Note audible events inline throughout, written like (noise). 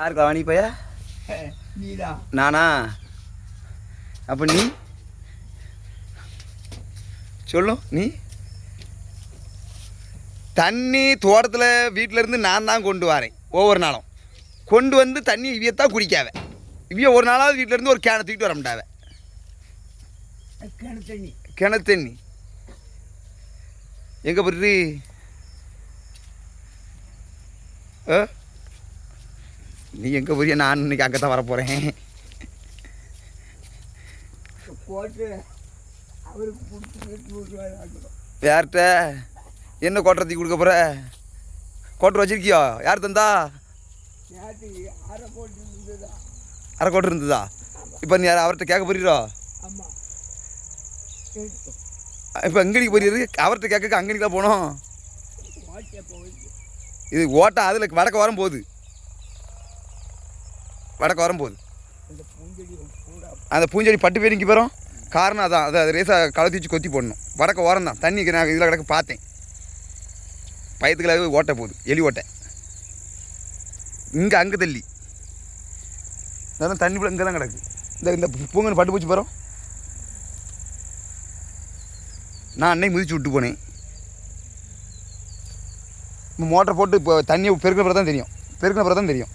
யார் கவானி பையா? நானா? அப்போ நீ? சொல்லும் நீ? தண்ணி தோட்டத்தில் வீட்டில் இருந்து நான் தான் கொண்டு வரேன் ஒவ்வொரு நாளும். கொண்டு வந்து தண்ணி இவியத்தான் குடிக்காவ. இவிய ஒரு நாளாவது வீட்டில் இருந்து ஒரு கேனை தூக்கிட்டு வர மாட்டாவ. கிணறு தண்ணி. கிணத்து தண்ணி. எங்கே போடுறது ஆ? நீ எங்கே போறிய நான் இன்னைக்கு அங்கே தான் வரப்போகிறேன் யார்கிட்ட? என்ன கோட்டரத்துக்கு கொடுக்க போகிற கோட்டர் வச்சிருக்கியோ? யார் தந்தா? அரை இருந்ததா? கோட்டர் இருந்ததா? இப்போ நீ யார் அவர்கிட்ட கேட்க போறீரோ? இப்போ அங்கடிக்கு போறீரு அவர்கிட்ட கேட்க அங்கடிக்கா போனோம்? ஓட்டை போயிட்டு. இது ஓட்டம் அதில் வடக்க வரும் போகுது வடக்க வரும் போகுது அந்த பூஞ்செடி பட்டு பேரிக்கு போகிறோம் காரணம் அதான். அதை ரேசாக கலத்தி வச்சு கொத்தி போடணும். வடக்க ஓரம் தான். தண்ணி நான் இதில் கிடக்க பார்த்தேன். பயத்துக்குள்ள ஓட்டை போகுது. எலி ஓட்டை. இங்கே அங்கே தள்ளி. தண்ணி இங்கே தான் கிடக்கு. இந்த இந்த பூங்கன்னு பட்டு பூச்சி போகிறோம் நான் அன்னைக்கு மிதிச்சு விட்டு போனேன். மோட்டர் போட்டு இப்போ தண்ணியை பெருக்கின பிறகு தான் தெரியும். பெருக்கின பிறகு தான் தெரியும்.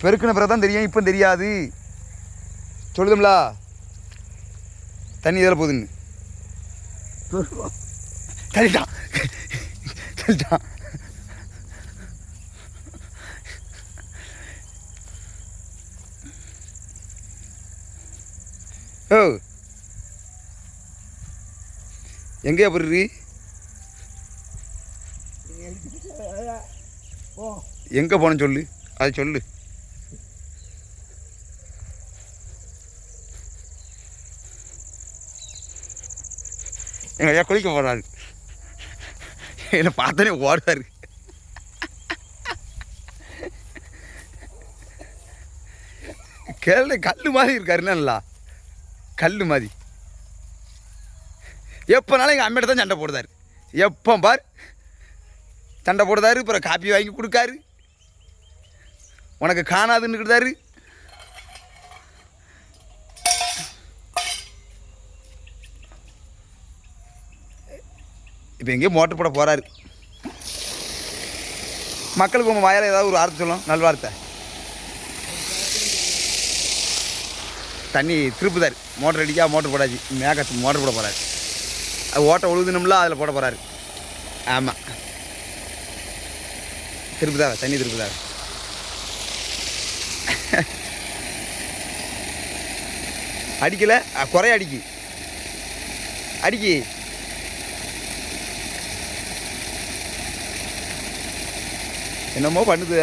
பெருக்கின பிறகு தான் தெரியும் இப்போ தெரியாது. சொல்லுதுங்களா தண்ணி இதில் போகுதுன்னு? தள்ளிட்டான். தள்ளிட்டான். ஓ. எங்கேயா போடுறீ ஓ எங்கே போனேன்னு சொல்லு? அதை சொல்லு. எங்கள் ஐயா குளிக்க போகிறாரு என்னை பார்த்தோன்னே ஓடுவார். கேள்வி கல் மாதிரி இருக்காரு நல்லா கல் மாதிரி. எப்போனாலும் எங்கள் அம்மிட்ட தான் சண்டை போடுதாரு. எப்போ பார்? சண்டை போடுதாரு அப்புறம் காப்பி வாங்கி கொடுக்காரு. உனக்கு காணாதுன்னுக்கிட்டாரு இப்போ எங்கேயோ மோட்டர் போட போகிறாரு மக்களுக்கு உங்கள் வாயால் ஏதாவது ஒரு வார்த்தை சொல்லும் நல்வார்த்தை. தண்ணி திருப்புதார். மோட்டர் அடிக்கா மோட்டர் போடாச்சு மேகத்து மோட்டர் போட போகிறாரு அது ஓட்டை உழுதுனோம்ல அதில் போட போகிறாரு ஆமாம் திருப்புதார தண்ணி திருப்புதார. அடிக்கலை? குறைய அடிக்கி. அடிக்கி. என்னமோ பண்ணுது.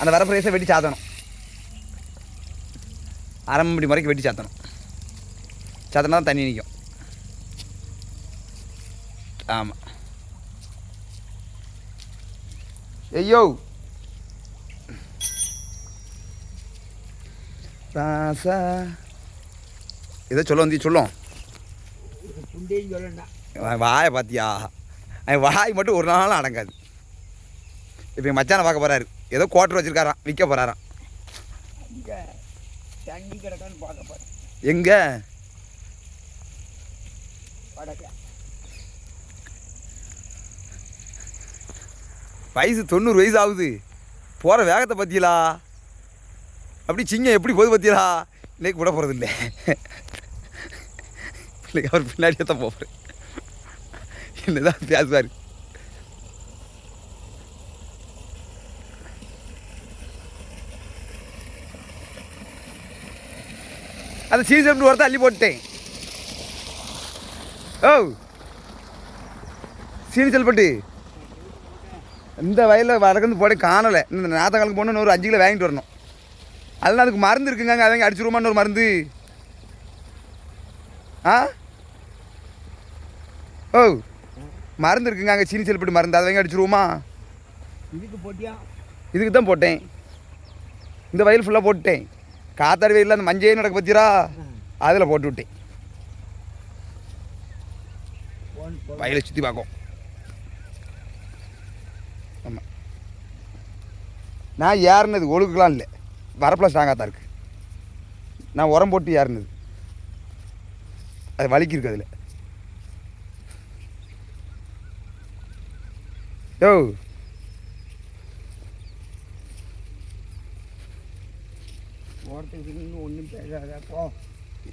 அந்த வர பிரேசை வெட்டி சாத்தணும். அரை மணி முறைக்கு வெட்டி சாத்தணும். சாத்தினா தான் தண்ணி நிற்கும் ஆமாம் ஐயோ! ராசா. இதை சொல்ல வந்து சொல்லும். புண்டையும் சொல்லண்டா வாயை பார்த்தியா? அவன் வாய் மட்டும் ஒரு நாளும் அடங்காது. இப்போ என் மச்சானை பார்க்க போகிறாரு ஏதோ குவார்டர் வச்சுருக்காராம் விற்க போகிறாராம் இங்கே தண்ணி கிடக்கான்னு பார்க்க போகிறேன் எங்கே? வயசு தொண்ணூறு வயசு ஆகுது போகிற வேகத்தை பற்றியலா அப்படி சிங்கம் எப்படி போகுது பற்றியலா இன்னைக்கு விட போகிறது இல்லை இன்னைக்கு அவர் பின்னாடியே தான் போகிறேன் என்னதான் பேசுவார். அந்த சீசன் வரத்தை அள்ளி போட்டேன் ஓ. சீனி செல்பட்டு இந்த வயலில் வடக்கந்து போட காணலை. இந்த நாத்தங்களுக்கு போகணும் ஒரு அஞ்சு கிலோ வாங்கிட்டு வரணும். அதெல்லாம் அதுக்கு மருந்து இருக்குங்க அவங்க அடிச்சிருமான்னு ஒரு மருந்து? ஆ? ஓ மருந்து இருக்குங்க அங்கே சீனி செல்பட்டு மருந்து அதை வாங்கி அடிச்சிருவோமா? இதுக்கு போட்டியா? இதுக்கு தான் போட்டேன். இந்த வயல் ஃபுல்லாக போட்டுட்டேன். காத்தாடி வயலில் அந்த மஞ்சள் நடக்க பத்திரா அதில் போட்டு விட்டேன். வயலை சுற்றி பார்க்கும். ஆமாம் நான் ஏறினது ஒழுக்கலாம் இல்லை. வரப்பில் ஸ்ட்ராங்காக தான் இருக்குது நான் உரம் போட்டு ஏறினது. அது வலிக்கு இருக்கு அதில். யோ ஒன்றும் பேசாத போ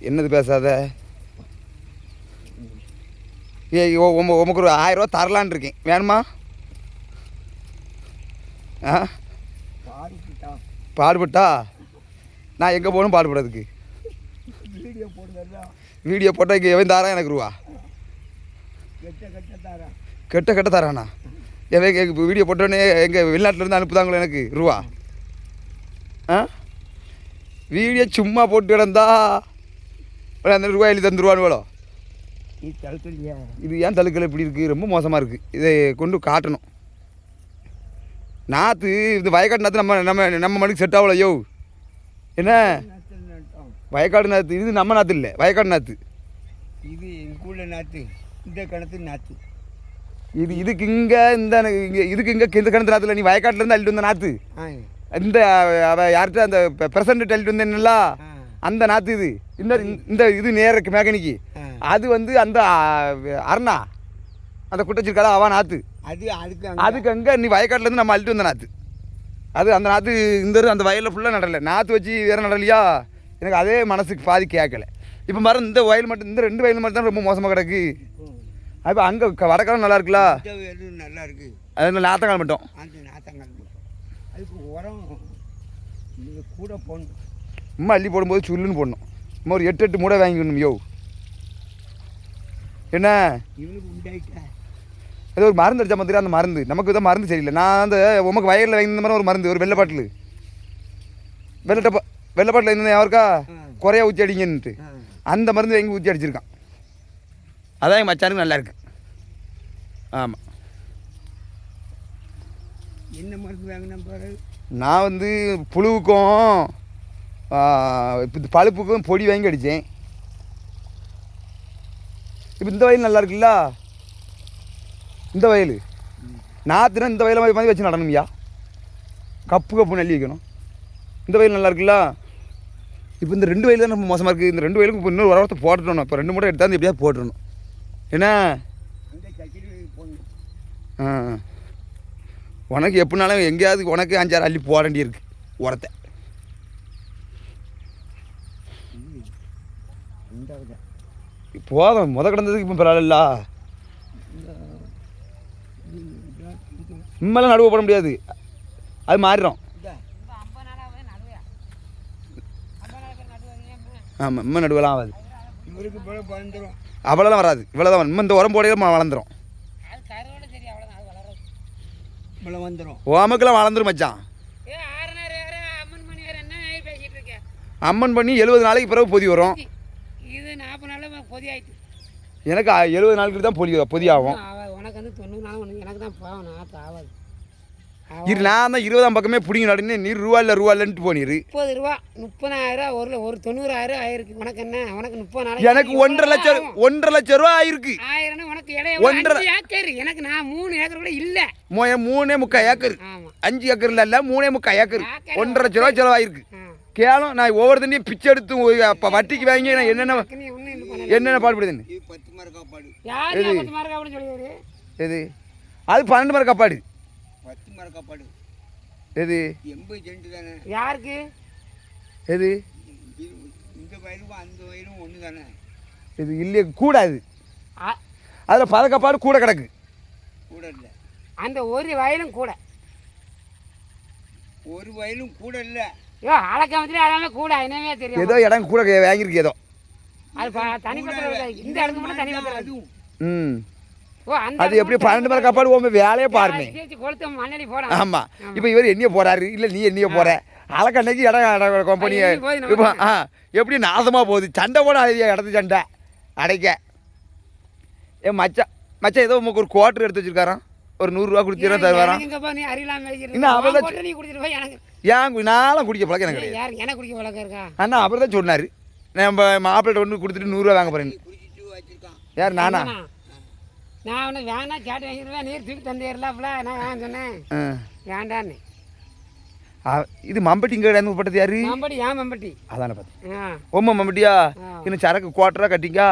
என்னது பேசாத? ஏ ஓ- உமக்கு ஒரு ஆயிரம் ரூபா இருக்கேன். வேணுமா? ஆ? பாடுபட்டா? நான் எங்கே போகணும் பாடுபடுறதுக்கு? வீடியோ போடுறதா வீடியோ போட்டால் இங்கே எவன் தாரா எனக்கு ரூபா? கெட்ட கெட்ட தாரா. கெட்ட கெட்ட தரானா இப்போ வீடியோ போட்டோன்னே எங்கள் வெளிநாட்டிலேருந்து அனுப்புதாங்களோ எனக்கு ரூபா? ஆ? வீடியோ சும்மா போட்டு கிடந்தா அந்த ரூபா எழுதி தடுக்கலையா இது ஏன் தழுக்கல் இப்படி இருக்குது ரொம்ப மோசமாக இருக்குது இதை கொண்டு காட்டணும். நாற்று இந்த வயக்காட்டு நாற்று நம்ம நம்ம நம்ம மணிக்கு செட் ஆகல யோ. என்ன? வயக்காடு நாற்று இது நம்ம நாற்று இல்லை வயக்காடு நாற்று இது எங்குள்ள நாற்று இந்த கிணத்து நாற்று இது இதுக்கு இங்கே இந்த இங்கே இதுக்கு இங்கே இந்த கிணத்து நாற்றுல நீ வயக்காட்டுலேருந்து அள்ளிட்டு வந்த நாற்று இந்த அவ யார்கிட்ட அந்த பிரசன்ட் அள்ளிட்டு வந்தேன்ல அந்த நாற்று இது. இந்த இந்த இது நேர மேகனிக்கு. அது வந்து அந்த அருணா. அந்த குட்டச்சிருக்காளா அவன் நாற்று அது அதுக்கு அங்க- அதுக்கு அங்கே நீ வயக்காட்டுலேருந்து நம்ம அள்ளிட்டு வந்த நாற்று அது அந்த நாற்று இந்த அந்த வயலில் ஃபுல்லாக நடலை. நாற்று வச்சு வேற நடலையா? எனக்கு அதே மனசுக்கு பாதி கேட்கல இப்போ மரம் இந்த வயல் மட்டும் இந்த ரெண்டு வயல் மட்டும் தான் ரொம்ப மோசமாக கிடக்கு. ம். அப்போ அங்கே வடக்காலம் நல்லா இருக்குல்ல நல்லா இருக்கு அது நாத்தங்கால் மட்டும். அந்த நாத்தங்கால். அதுக்கு உரம் நீங்கள் கூட போடணும். அம்மா அள்ளி போடும்போது சுல்லுன்னு போடணும். அம்மா ஒரு எட்டு எட்டு மூடை வாங்கிக்கணும் யோ. என்ன? இவனுக்கு ஏதோ ஒரு மருந்து அடிச்சா மாதிரி அந்த மருந்து. நமக்கு தான் மருந்து சரியில்லை. நான் அந்த உமக்கு வயலில் வாங்கி மாதிரி ஒரு மருந்து ஒரு வெள்ளை பாட்டில். வெள்ளை டப்பா வெள்ளை பாட்டில் இருந்தேன் யாருக்கா. குறையா ஊற்றி அடிங்கன்ட்டு அந்த மருந்து வாங்கி ஊற்றி அடிச்சிருக்கான். அதான் எங்கள் மச்சானுக்கு நல்லா இருக்கு. ஆமாம் என்ன மருந்து வாங்கின பாரு? நான் வந்து புழுவுக்கும் இப்ப இந்த பழுப்புக்கும் பொடி வாங்கி அடித்தேன் இப்போ இந்த வயல் நல்லா இருக்குல்ல? இந்த வயல். நாற்றுனா இந்த வயலை மாதிரி வச்சு நடணும்யா கப்பு கப்பு நள்ளி வைக்கணும். இந்த வயல் நல்லா இருக்குல்ல? இப்போ இந்த ரெண்டு வயல் தான் ரொம்ப மோசமாக இருக்குது இந்த ரெண்டு வயலுக்கு இப்போ இன்னொரு உரத்தை போட்டுட்டணும் இப்போ ரெண்டு மூட்டை எடுத்தாந்து எப்படியாவது போட்டுடணும். என்ன? ஆ உனக்கு எப்படினாலும் எங்கேயாவது உனக்கு அஞ்சாறு அள்ளி போட வேண்டியிருக்கு உரத்தை. போதும் முத கிடந்ததுக்கு இப்போ பரவாயில்ல. இம்மெல்லாம் நடுவு போட முடியாது. அது மாறிடும். ஆமாம் இம்மை நடுவெல்லாம் ஆகாது. இவருக்கு அவ்வளோலாம் வராது. இவ்வளோ தான் இம்மை இந்த உரம் போடையில வந்துடும் ஓமக்கெல்லாம் வளர்ந்துரும் மச்சான். அம்மன் பண்ணி எழுபது நாளைக்கு பிறகு பொதி வரும். இது நாற்பது நாள் பொதி ஆயிட்டு. எனக்கு எழுபது நாளுக்கு தான் பொதி பொதி ஆகும் ஆகாது உனக்கு வந்து தொண்ணூறு நாள் உனக்கு எனக்கு தான் ஆகாது. இரு நான் தான் இருபதாம் பக்கமே பிடிங்க நடுன்னு நீ ரூபா இல்லை ரூபா இல்லைன்ட்டு போனீரு. முப்பது ரூபா முப்பதாயிரம் ஒரு ஒரு தொண்ணூறாயிரம் ஆயிருக்கு. உனக்கு என்ன? உனக்கு முப்பது நாள் எனக்கு ஒன்றரை லட்சம் ஒன்றரை லட்சம் ரூபா ஆயிருக்கு. ஆயிரம்னா உனக்கு ஒன்றரை- ஏக்கர். எனக்கு நான் மூணு ஏக்கர் கூட இல்லை. மூ- மூணே முக்கால் ஏக்கர். அஞ்சு ஏக்கர் இல்லை மூணே முக்கால் ஏக்கர். ஒன்றரை லட்ச ரூபா செலவாயிருக்கு. கேளும் நான் ஒவ்வொரு தண்ணியும் பிச்சை எடுத்து அப்போ வட்டிக்கு வாங்கி நான் என்னென்ன என்னென்ன பாடுபடுதுன்னு எது? அது பன்னெண்டு மரம் காப்பாடு. பத்து மரக்கா பாடு எது? எண்பது சென்ட் தானே. யாருக்கு? எது? இந்த வயலும் அந்த வயலும் ஒன்று தானே. இது இல்லையே கூடாது. அதில் பதக்கப்பாடு கூட கிடக்கு. கூட இல்லை. அந்த ஒரு வயலும் கூட. ஒரு வயலும் கூட இல்லை. ஐயோ அளக்கமத்திலே எல்லாமே கூட என்னமே தெரியும். ஏதோ இடம் கூட வாங்கியிருக்கு ஏதோ. அது தனிப்பட்ட. இந்த இடத்துக்கு மட்டும் தனிப்பட்ட ம். அது எப்படி பன்னெண்டு மரம் காப்பாடு ஓமே வேலையே பாருமே. ஆமாம் இப்போ இவர் என்னைய போறாரு? இல்லை நீ என்னைய போற? அலக்கண்ணைக்கு இடம் கம்பெனி ஆ எப்படி நாசமாக போகுது? சண்டை போட இடத்து சண்டை? அடைக்க. ஏ மச்சான் மச்சான் ஏதோ உமக்கு ஒரு குவார்டர் எடுத்து வச்சிருக்காராம். ஒரு நூறுரூவா கொடுத்தீங்கன்னா தருவாராம் இன்னும் போய் எனக்கு. ஏன் நான்லாம் குடிக்க பழக்கம் எனக்கு கிடையாது. யார் எனக்கு குடிக்க வழக்கம் இருக்கா? அண்ணா அவர் தான் சொன்னார் நம்ம மாப்பிள்ளை ஒன்று கொடுத்துட்டு நூறுரூவா வாங்க வச்சிருக்கான். யார் நானா? நான் அவனை வேணா கேட்டு வாங்கிடுவேன் நீர் தூக்கி தந்துடலாப்ல நான் வேணாம் சொன்னேன். வேண்டான்னு. இது மம்பட்டி இங்கே போட்டது யாரு? மம்பட்டி ஏன் மம்பட்டி. அதானே பார்த்தேன் ஆ. ஓம்மா மம்பட்டியா. இன்னும் சரக்கு கோட்டரா கட்டிங்கா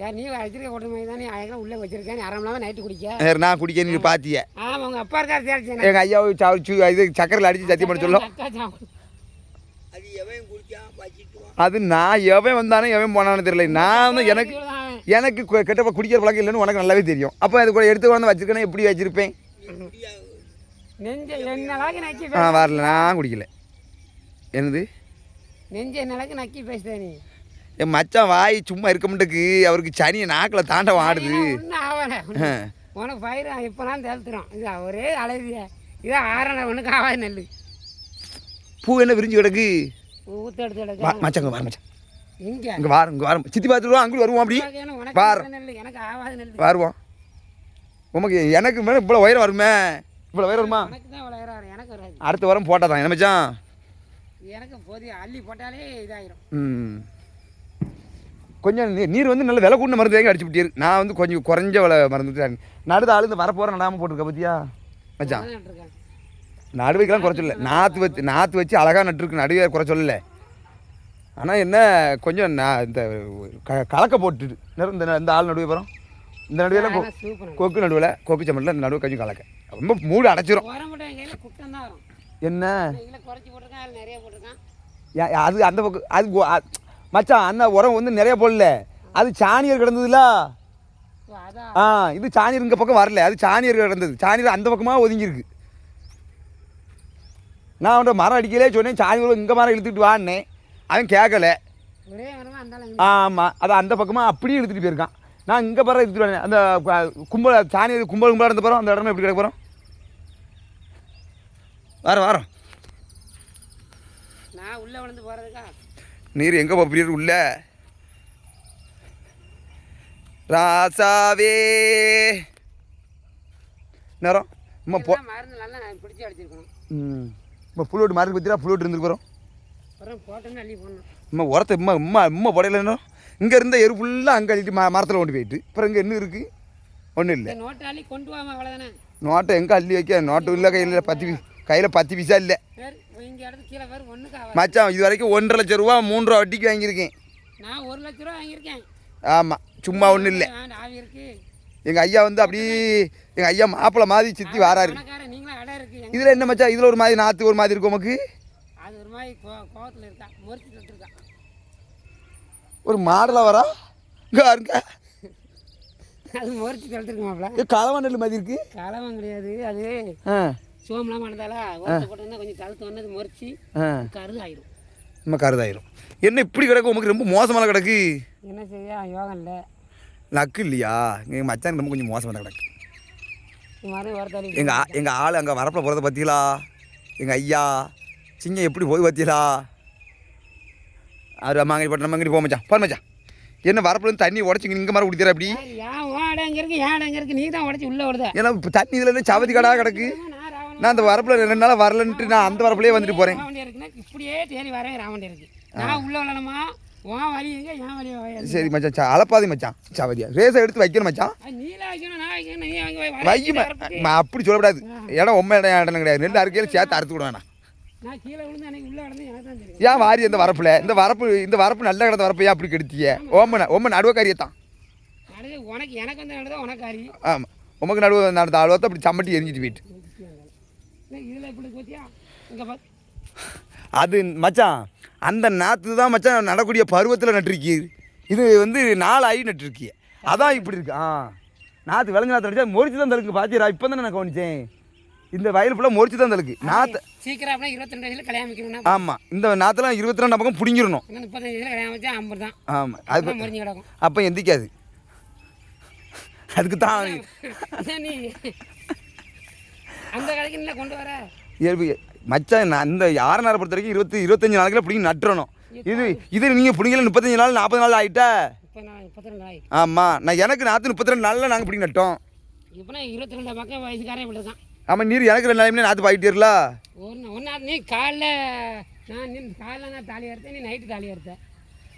யார் நீ வச்சிருக்க கூட்ட மாதிரி தான் நீ அதுக்கெல்லாம் உள்ளே வச்சிருக்கேன். அரை மணி நேரம் நைட்டு குடிக்க. வேற நான் குடிக்க நீ பாத்திய. ஆமாம் உங்கள் அப்பா இருக்கார் தேர்ச்சி எங்க ஐயாவை சு இது சக்கரையில் அடிச்சு சத்தியம் பண்ண சொல்லும். அது நான் எவன் வந்தானே எவன் போனான்னு தெரியல. நான் வந்து எனக்கு. எனக்கு கு- கெட்ட குடிக்கிற பழக்கம் இல்லைன்னு உனக்கு நல்லாவே தெரியும். அப்போ அது கூட எடுத்து வந்து வச்சிருக்கேன் எப்படி வச்சிருப்பேன்? ஆ வரல நான் குடிக்கல. என்னது? நெஞ்ச அளவுக்கு நக்கி பேசுத என் மச்சான் வாய் சும்மா இருக்க மாட்டேக்கு. அவருக்கு சனியை நாக்கில் தாண்டவம் ஆடுது. உனக்கு பயிர் இப்போலாம் தெளுத்துறோம் இது ஒரே அழகிய இது ஆறனை ஒன்றுக்கு ஆகாது நெல் பூ என்ன விரிஞ்சு கிடக்கு? ஊற்று எடுத்து இங்கே வர மச்சான். இங்கே இங்கே வாரம் இங்கே வாரம் சித்தி பார்த்துட்டு அங்கே வருவோம் அப்படி. வாரம். வருவோம். உமக்கு எனக்கு மேலே இவ்வளோ உயரம் வருமே? இவ்வளோ உயரம் வருமா? அடுத்த வாரம் போட்டால் தான். என்ன மச்சான்? எனக்கு போதிய அள்ளி போட்டாலே இதாயிரும். ம். கொஞ்சம் நீர் வந்து நல்ல விலை கூடின மருந்து அடிச்சு விட்டிரு நான் வந்து கொஞ்சம் குறைஞ்ச விலை மருந்து நடுத ஆளு இந்த வரப்போகிற நடாமல் போட்டிருக்க பத்தியா? மச்சான். நடுவைக்கெல்லாம் குறை சொல்லல நாற்று வச்சு நாற்று வச்சு அழகாக நட்டுருக்கு. நடுவே குறை சொல்லல. ஆனால் என்ன கொஞ்சம் நான் இந்த க கலக்க போட்டுட்டு. இந்த இந்த ஆள் நடுவே போகிறோம் இந்த நடுவில் கொக்கு நடுவில் கொக்கு சம்பளத்தில் இந்த நடுவே கொஞ்சம் கலக்க. ரொம்ப மூடு அடைச்சிரும். என்ன? அது அந்த பக்கம் அது மச்சான் அந்த உரம் வந்து நிறைய போடல. அது சாணியர் கிடந்ததுல? ஆ இது சாணியர் இந்த பக்கம் வரல. அது சாணியர் கிடந்தது. சாணியர் அந்த பக்கமாக ஒதுங்கியிருக்கு. நான் அவன்கிட்ட மரம் அடிக்கலே சொன்னேன் சாணியர் இங்கே மரம் இழுத்துட்டு வான்னேன். அவன் கேட்கல ஆமாம் அதை அந்த பக்கமாக அப்படியே இழுத்துட்டு போயிருக்கான். நான் இங்கே பரம் எடுத்துட்டு வரேன். அந்த கும்பல் சாணியர் கும்பல் கும்பலாக இருந்த போகிறோம் அந்த இடமே எப்படி கிடக்க போகிறோம் வாரம் வாரம் நான் உள்ளே விழுந்து போகிறதுக்கா நீர் எங்கே போகிறீர் உள்ள? ராசாவே. நேரம். அம்மா போ. ம். இப்போ புல்லோட்டு மார்க்கு பற்றியா புல்லோட்டு இருந்துட்டு போகிறோம் அம்மா உரத்தை இம்மா இம்மா இம்மா புடையிலன்னு இங்கே இருந்த எரு ஃபுல்லாக அங்கே அள்ளிட்டு ம மரத்தில் கொண்டு போயிட்டு. அப்புறம் இங்கே என்ன இருக்குது ஒன்றும் இல்லை. நோட்டை அள்ளி கொண்டு வாமா அவ்வளோதானே நோட்டை எங்கே அள்ளி வைக்க? நோட்டு இல்லை கையில் பத்து கையில் பத்து பைசா இல்லை. மச்சான் இது வரைக்கும் ஒன்றரை லட்ச ரூபா மூன்று ரூபா வட்டிக்கு வாங்கியிருக்கேன். நான் ஒரு லட்ச ரூபா வாங்கியிருக்கேன். ஆமாம் சும்மா ஒன்றும் இல்லை. எங்கள் ஐயா வந்து அப்படி எங்கள் ஐயா மாப்பிள்ளை மாதிரி சித்தி வாராரு. இதில் என்ன மச்சான்? இதில் ஒரு மாதிரி நாற்று ஒரு மாதிரி இருக்கும் உமக்கு? கோ கோவத்தில் இருக்கா? முறிச்சு தொட்டுருக்கா ஒரு மாடலாக வரா? இங்கே இருங்க அது முறிச்சு இது களவா நெல் மாதிரி இருக்கு. களவம் கிடையாது. அது சோம்லாம் பண்ணதால ஓட்ட போட்டோம்னா கொஞ்சம் கழுத்து வந்தது முறிச்சு ஆ. கருது ஆயிரும் நம்ம கருதாயிரும். என்ன இப்படி கிடக்கு? உமக்கு ரொம்ப மோசமாக கிடக்கு. என்ன செய்ய? யோகம் இல்லை. லக்கு இல்லையா? எங்கள் மச்சான் ரொம்ப கொஞ்சம் மோசமாக தான் கிடக்கு எங்கள் எங்கள் ஆள் அங்கே வரப்பில் போகிறத பார்த்தீங்களா எங்கள் ஐயா? சிங்கம் எப்படி போய் பார்த்தீங்களா அவர் அம்மா அங்கே போட்டு நம்ம அங்கே போக மச்சான். போன மச்சான். என்ன வரப்புலேருந்து தண்ணி உடச்சி இங்கே மாதிரி குடிக்கிற அப்படி ஏன் இருக்கு ஏன் இருக்கு நீ தான் உடச்சி உள்ளே விடுத ஏன்னா இப்போ தண்ணி இதில் இருந்து சவதி கடாக கிடக்கு. நான் அந்த வரப்பில் ரெண்டு நாளாக வரலன்ட்டு நான் அந்த வரப்புலேயே வந்துட்டு போகிறேன் இப்படியே தேடி வரேன் ராவண்டி இருக்கு. நான் உள்ள வழி சரி மச்சான் அளப்பாதி மச்சான் சவதியா. ரேஸை எடுத்து வைக்கணும் மச்சான். வைக்கணும் அப்படி சொல்லக்கூடாது. இடம் உண்மை இடம் இடம் கிடையாது. நெல் அறுக்கையில் சேர்த்து அறுத்து விட வேணாம். ஏன் வாரி இந்த வரப்பில்? இந்த வரப்பு இந்த வரப்பு நல்ல கிடந்த வரப்பு ஏன் அப்படி கெடுத்திய? ஓம ஓம நடுவக்காரியை தான். உனக்கு எனக்கு வந்து நடந்தா உனக்கு அறி ஆமாம் உமக்கு நடுவு நடந்த ஆளுவத்தை அப்படி சம்மட்டி எரிஞ்சிட்டு போயிட்டு. அது மச்சான் அந்த நாற்று தான் மச்சான் நடக்கூடிய பருவத்தில் நட்டுருக்கி. இது வந்து நாலு ஆகி நட்டுருக்கிய அதான் இப்படி இருக்கு. ஆ. நாற்று விளைஞ்ச நாற்று அடிச்சா மொறிச்சு தான் தழுக்கு பாத்தியா இப்போ தானே நான் கவனிச்சேன். இந்த வயல் ஃபுல்லாக மொறிச்சு தான் தழுக்கு நாற்று சீக்கிரம் அப்படின்னா இருபத்தி ரெண்டு வயசுல கல்யாணம் வைக்கணும்னா ஆமாம் இந்த நாற்றுலாம் இருபத்தி ரெண்டு பக்கம் பிடிங்கிடணும். இன்னும் முப்பத்தஞ்சு வயசுல கல்யாணம் வச்சா ஐம்பது தான். ஆமாம் அது முறிஞ்சு கிடக்கும். அப்போ எந்திக்காது. அதுக்கு தான் அதான் நீ அந்த கதைக்கு இல்லை கொண்டு வர? இயல்பு. மச்சான் நான் இந்த ஆறு நேரம் பொறுத்த வரைக்கும் இருபத்தி இருபத்தஞ்சு நாளைக்குள்ள பிடிங்கி நட்டுறணும். இது இது நீங்கள் பிடிங்கல முப்பத்தஞ்சு நாள் நாற்பது நாள் ஆகிட்டா ஆமாம் நான் எனக்கு நாற்று முப்பத்தி ரெண்டு நாளில் நாங்கள் பிடிங்கி நட்டோம். இப்போ நான் இருபத்தி ரெண்டு பக்கம் வயசுக்காரன் இப்படி இருக்கான் ஆமாம் நீர் எனக்கு ரெண்டு நாளையுமே நாற்று பாயிட்டீர்களா ஒரு நா- காலைல நான் நீ காலைல நான் தாலி அறுத்தேன் நீ நைட்டு தாலி அறுத்த.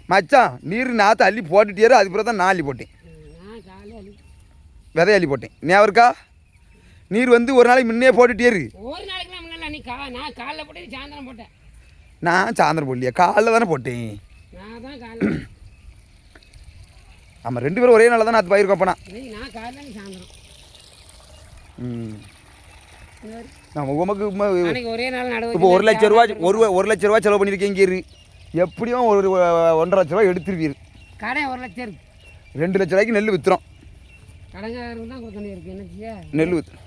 மச்சான் நீர் நாற்று அள்ளி போட்டுட்டியாரு அது பிறகு தான் நான் அள்ளி போட்டேன். விதை அள்ளி. போட்டேன். ஞாபகம் இருக்கா? நீர் வந்து ஒரு நாளைக்கு முன்னே போட்டுட்டே இரு ஒரு நாளைக்குலாம் முன்னால நீ கா நான் காலைல போட்டு சாயந்தரம் போட்டேன் நான் சாயந்தரம் போடலையா காலைல தானே போட்டேன். நான் தான் காலைல (clears throat) ஆமாம் ரெண்டு பேரும் ஒரே நாளில் தான் நான் பயிருக்கோம் அப்போ நான் காலைல சாயந்தரம். ம். நான் உமக்கு ஒரே நாள் இப்போ ஒரு லட்ச ரூபா ஒரு ஒரு லட்ச ரூபா செலவு பண்ணியிருக்கீங்க எப்படியும் ஒரு ஒன்றரை லட்ச ரூபா எடுத்துருவீர். கடை ஒரு லட்சம் இருக்கு. ரெண்டு லட்ச ரூபாய்க்கு நெல் விற்றுறோம் நெல் விற்று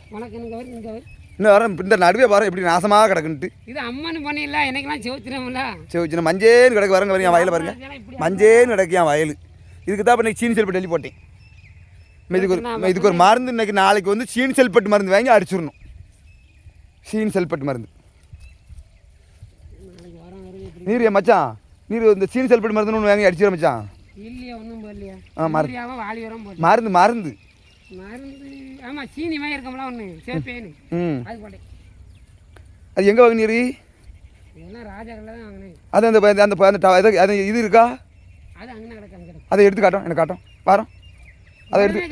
இன்னும் வர இந்த நடுவே பாரு எப்படி நாசமாக கிடக்குன்ட்டு. இது அம்மன் பண்ணிடல எனக்கெல்லாம் செவுத்துறோம்ல சரி சின்ன மஞ்சேன்னு கிடக்கு வரங்க வரீங்க வயலில் பாருங்க. மஞ்சேன்னு கிடக்கு என் வயல். இதுக்கு தான் இப்போ இன்னைக்கு சீனி செல்பட்டு எழுதி போட்டேன். இதுக்கு ஒரு இதுக்கு ஒரு மருந்து இன்னைக்கு நாளைக்கு வந்து சீனி செல்பட்டு மருந்து வாங்கி அடிச்சிடணும். சீனி செல்பட்டு மருந்து. நாளைக்கு வரோம் வரும் இப்படி நீர் என் மச்சான்? நீர் இந்த சீனி செல்பட்டு மருந்துன்னு ஒன்று வாங்கி அடிச்சிட மச்சான். இல்லையா ஒன்றும் போடலையா? ஆ, மருந்து. மருந்து மருந்து. மருந்து ஆமாம் சீனி மாதிரி இருக்கோம்ல ஒன்று சேப்பேன்னு ம். அது போட்டேன். அது எங்கே வாங்கினீர் இதெல்லாம் ராஜாவில் தான் வாங்கினேன். அது அந்த அந்த அந்த இது- இருக்கா? அது அங்கே எடுத்து காட்டும் எனக்கு காட்டும் வரோம். அதை எடுத்து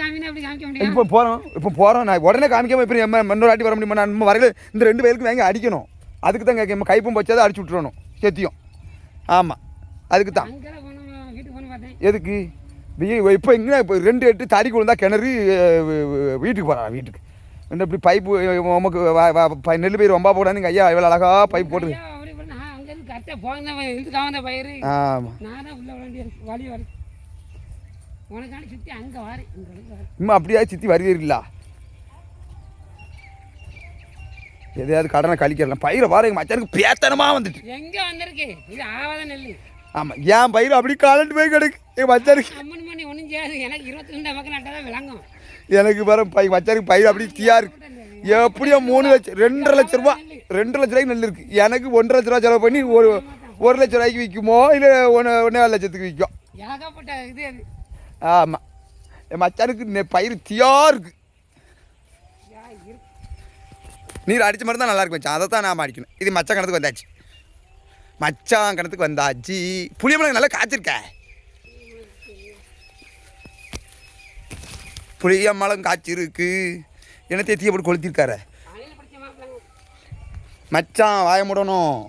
இப்போ போகிறோம் இப்போ போகிறோம் நான் உடனே காமிக்காம இப்போ நம்ம இன்னொரு வாட்டி வர முடியுமா? நம்ம வரையில இந்த ரெண்டு வயலுக்கு வாங்கி அடிக்கணும். அதுக்கு தான் கேட்க கைப்பும் வச்சாதான் அடிச்சு விட்டுறணும். செத்தியும். ஆமாம் அதுக்கு தான். எதுக்கு? இப்போ எங்கே இப்போ ரெண்டு எட்டு தறி விழுந்தா கிணறு வீட்டுக்கு போகிறான் வீட்டுக்கு. என்ன இப்படி பைப்பு உமக்கு நெல் பயிர் ரொம்ப போடாதுங்க ஐயா இவ்வளோ அழகா பைப் போட்டு ஐயா, உனக்கான சுற்றி அங்கே வாரேன் இன்னும் அப்படியே சித்தி வருவீர்களா? எதையாவது கடனை கழிக்கிறலாம் பயிரை பாரு எங்கள் மச்சானுக்கு பேத்தனமாக வந்துட்டு. எங்கே வந்திருக்கு? இது ஆவாத நெல் ஆமாம் என் பயிர் அப்படி காலண்டு போய் கிடக்கு எங்கள் மச்சானுக்கு. அம்மன் பண்ணி ஒன்றும் செய்யாது. எனக்கு இருபத்தி ரெண்டு மக்கள் நட்டால் தான் விளங்கும். எனக்கு வர பை மச்சானுக்கு பயிர் அப்படி தீயா இருக்கு எப்படியோ மூணு லட்சம் ரெண்டரை லட்ச ரூபா ரெண்டு லட்ச ரூபாய்க்கு நெல் இருக்கு. எனக்கு ஒன்றரை லட்ச ரூபா செலவு பண்ணி ஒரு ஒரு லட்ச ரூபாய்க்கு விற்குமோ இல்லை ஒன்று ஒன்றே லட்சத்துக்கு விற்கும். ஏகப்பட்ட இது ஆமாம் என் மச்சானுக்கு நெ- பயிர் தியாக இருக்கு. நீர் அடித்த மாதிரி தான் நல்லா இருக்கும் மச்சான். அதை தான் நாம் அடிக்கணும். இது மச்சான் கணத்துக்கு வந்தாச்சு. மச்சான் கணத்துக்கு வந்தாச்சு. புளியம்பழம் நல்லா காய்ச்சிருக்க. புளியம்பழம் காய்ச்சிருக்கு. என்ன தேத்தியை போட்டு கொளுத்திருக்காரு. மச்சான் வாய முடணும்.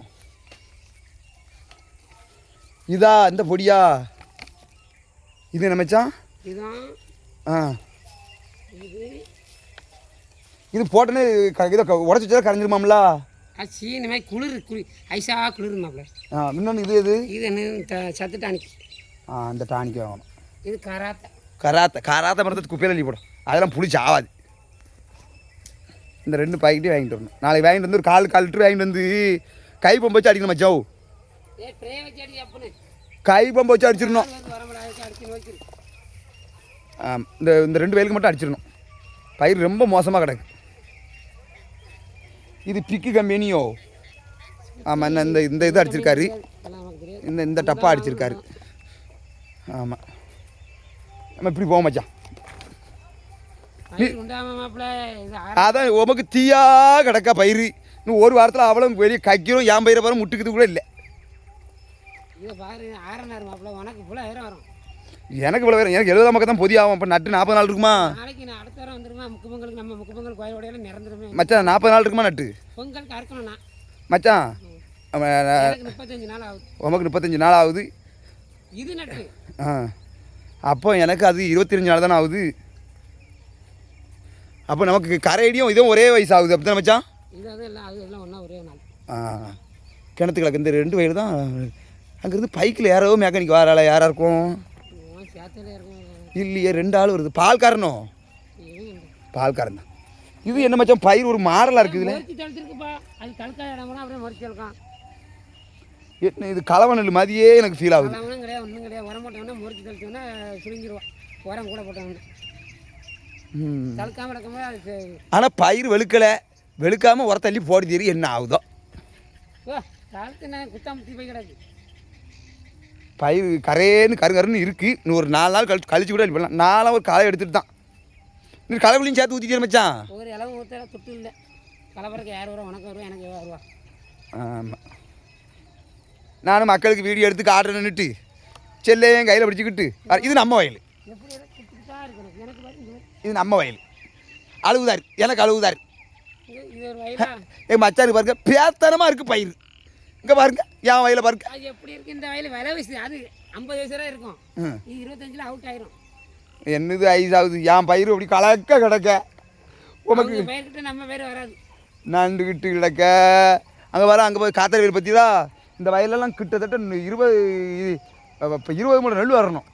இதா இந்த பொடியா? இது என்ன மச்சான்? இதுதான் ஆ. இது. போட்டோன்னே இதை உடச்சி வச்சா கரைஞ்சிருமாம்ல? மாதிரி குளிர் குளிர் ஐஸா குளிர் ஆ இன்னொன்று இது எது? இது என்ன சத்து டானிக். ஆ அந்த டானிக்கு வாங்கணும். இது கராத்தா. கராத்த கராத்த மரத்தை குப்பையில் அள்ளி போடும். அதெல்லாம் புளிச்சு ஆகாது இந்த ரெண்டு பாக்கெட்டையும் வாங்கிட்டு வரணும். நாளைக்கு வாங்கிட்டு வந்து ஒரு கால் கால் லிட்டர் வாங்கிட்டு வந்து கை பம்பு வச்சு அடிக்கணும் மச்சாவு கை பம்பு வச்சு அடிச்சிடணும். இந்த இந்த ரெண்டு வயலுக்கு மட்டும் அடிச்சிடணும். பயிர் ரொம்ப மோசமாக கிடக்கு. இது பிக்கு கம்பெனியோ? ஆமாம் இந்த இந்த இந்த இது அடிச்சிருக்காரு. இந்த இந்த டப்பா அடிச்சிருக்காரு. ஆமாம் நம்ம இப்படி போக மச்சான். அதான் உமக்கு தீயா கிடக்கா பயிர். இன்னும் ஒரு வாரத்தில் அவ்வளோ வெளியே கைக்கிறோம் என் பயிரை பாரு முட்டுக்குது கூட இல்லை இதை பாரு ஆறனார் மாப்பிள்ள உனக்கு இவ்வளோ ஆயிரம் வரும் எனக்கு இவ்வளோ வேறு எனக்கு எழுபதாம் பக்கம் தான் பொதி ஆகும். இப்போ நட்டு நாற்பது நாள் இருக்குமா? நாளைக்கு நான் அடுத்த வாரம் வந்துருமா? முக்கு பொங்கலுக்கு நம்ம முக்கு பொங்கல் கோயிலோடையில நிறந்துருமே மச்சான் நாற்பது நாள் இருக்குமா நட்டு? பொங்கலுக்கு அறுக்கணும் நான் மச்சான் முப்பத்தஞ்சு நாள் ஆகுது. உமக்கு முப்பத்தஞ்சு நாள் ஆகுது. இது நட்டு. ஆ அப்போ எனக்கு அது இருபத்தஞ்சு நாள் தானே ஆகுது. அப்போ நமக்கு கரையடியும் இதுவும் ஒரே வயசு ஆகுது. அப்படி தானே மச்சான்? இது அது எல்லாம் அது எல்லாம் ஒன்றா ஒரே நாள். ஆ கிணத்து கிழக்கு இந்த ரெண்டு வயல் தான் அங்கேருந்து பைக்கில் யாரோ மெக்கானிக் வராளா யாராக இருக்கும்? இல்லையே ரெண்டு ஆள் வருது. பால்காரனோ? பால்காரன் தான். இது என்ன மச்சான் பயிர் ஒரு மாறலாக இருக்குதுல்ல என்ன இது கலவை நெல் மாதிரியே எனக்கு ஃபீல் ஆகுது. ஆனால் பயிர் வெளுக்கலை. வெளுக்காமல் உரத்தள்ளி போடி தெரியும் என்ன ஆகுதோ. குத்தாம போய் பயிர் கரேன்னு கருங்கருன்னு இருக்குது இன்னும் ஒரு நாலு நாள் கழிச்சு கழிச்சு கூட இது பண்ணலாம் நாளாக ஒரு களை எடுத்துட்டு தான். நீ களைக்குள்ளையும் சேர்த்து ஊற்றிட்டே மச்சான். ஒரு இளவு ஊற்ற துட்டு இல்லை கலப்பறக்கு யார் வரும் உனக்கு வருவா? எனக்கு வருவா? ஆமாம் நானும் மக்களுக்கு வீடியோ எடுத்து காட்டுறேன்னுட்டு செல்லையும் கையில் பிடிச்சிக்கிட்டு. இது நம்ம வயல். இது நம்ம வயல். அழுகுதாரு எனக்கு அழுகுதாரு எங்கள் (laughs) மச்சாருக்கு பாருங்க பேத்தனமாக இருக்குது பயிர். இங்கே பாருங்க என் வயலை பாருங்க. அது எப்படி இருக்கு இந்த வயல்? விலை வயசு அது ஐம்பது வயசு இருக்கும். இது இருபத்தஞ்சில் அவுட் ஆயிரும். என்னது ஐஸாகுது என் பயிர் அப்படி கலக்க கிடக்க. பயிர்கிட்ட நம்ம பேர் வராது. நண்டுக்கிட்டு கிடக்க. அங்கே வர அங்கே போய் காத்தரி வயல் பற்றிதா இந்த வயலெல்லாம் கிட்டத்தட்ட இருபது இப்போ இருபது மூணு நெல் வரணும்.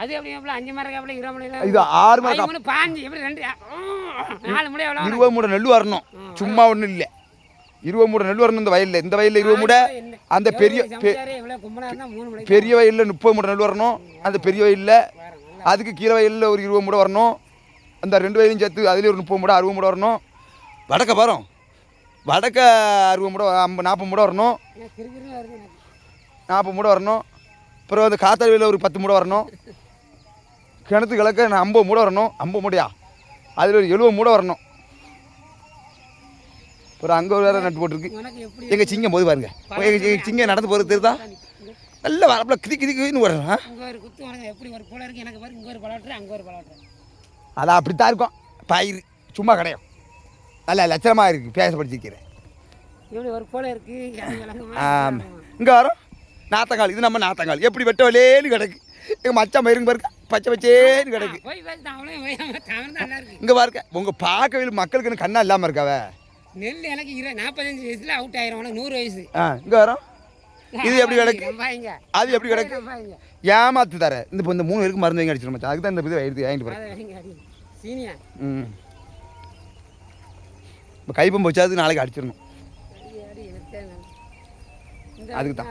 அது எப்படி அஞ்சு மரம் இருபது மணி இது ஆறு மரம் மூணு பாஞ்சு எப்படி ரெண்டு ம், நாலு எவ்வளோ இருபது மூட நெல் வரணும். சும்மா ஒன்றும் இல்லை. இருபது மூட நெல் வரணும் இந்த வயலில். இந்த வயலில் இருபது மூட அந்த பெரிய பெரிய வயலில் முப்பது மூட நெல் வரணும். அந்த பெரிய வயலில் அதுக்கு கீழே வயலில் ஒரு இருபது மூட வரணும். அந்த ரெண்டு வயலையும் சேர்த்து அதுலேயும் ஒரு முப்பது மூட அறுபது மூட வரணும். வடக்க பாரோம். வடக்க அறுபது மூட ஐம்பது நாற்பது மூட வரணும். நாற்பது மூட வரணும். அப்புறம் அந்த காத்தாடி வயலில் ஒரு பத்து மூட வரணும். கிணத்து கிழக்க நான் ஐம்பது மூட வரணும். ஐம்பது மூடையா? அதில் ஒரு எழுபது மூட வரணும். அப்புறம் அங்கே ஒரு வேறு நட்டு போட்டிருக்கு. எங்கள் சிங்கம் போது பாருங்க. எங்கள் சிங்கம் நடந்து போகிறது தெரியுதா? நல்ல வரப்பில் கிதி கிதி கிதின்னு வரும் ஆ? இங்கே ஒரு குத்து உனக்கு எப்படி ஒரு போல இருக்கு. எனக்கு பாரு இங்கே ஒரு பலாட்டுற அங்கே ஒரு பலாட்டுற அது அப்படித்தான் இருக்கும். பயிர் சும்மா கிடையாது. நல்ல லட்சணமாக இருக்குது பேச படிச்சிருக்கிறேன். ஒரு? ஆமாம் இங்கே வரோம். நாத்தங்கால். இது நம்ம நாத்தங்கால். எப்படி வெட்ட வலேன்னு கிடக்கு. எங்கள் மச்சான் பயிருங்க பாருங்க. பச்சை பச்சேன்னு கிடக்கு. இங்கே பாருங்க. உங்கள் பார்க்கவே மக்களுக்கு இன்னும் கண்ணா இல்லாமல் இருக்காவ. நெல் எனக்கு இரு நாற்பத்தஞ்சு வயசுல அவுட் ஆயிரும். உனக்கு நூறு வயசு. ஆ இங்கே வரோம். இது எப்படி கிடக்கு? அது எப்படி கிடக்கு? ஏமாத்து தர. இந்த இப்போ இந்த மூணு பேருக்கு மருந்து வாங்கி அடிச்சிடும் மச்சான். அதுக்கு தான் இந்த இது எடுத்து வாங்கிட்டு போகிறேன் அதை சீனியா? ம். இப்போ கைப்பம்பு வச்சாது நாளைக்கு அடிச்சிடணும். அதுக்கு தான்.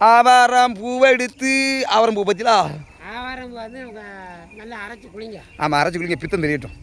ஆவாரம் பூவை எடுத்து ஆவாரம் பூ பற்றிலா ஆவாரம் வந்து நல்லா அரைச்சி குளிங்க. ஆமாம் அரைச்சி குளிங்க. பித்தம் தெரியட்டும்.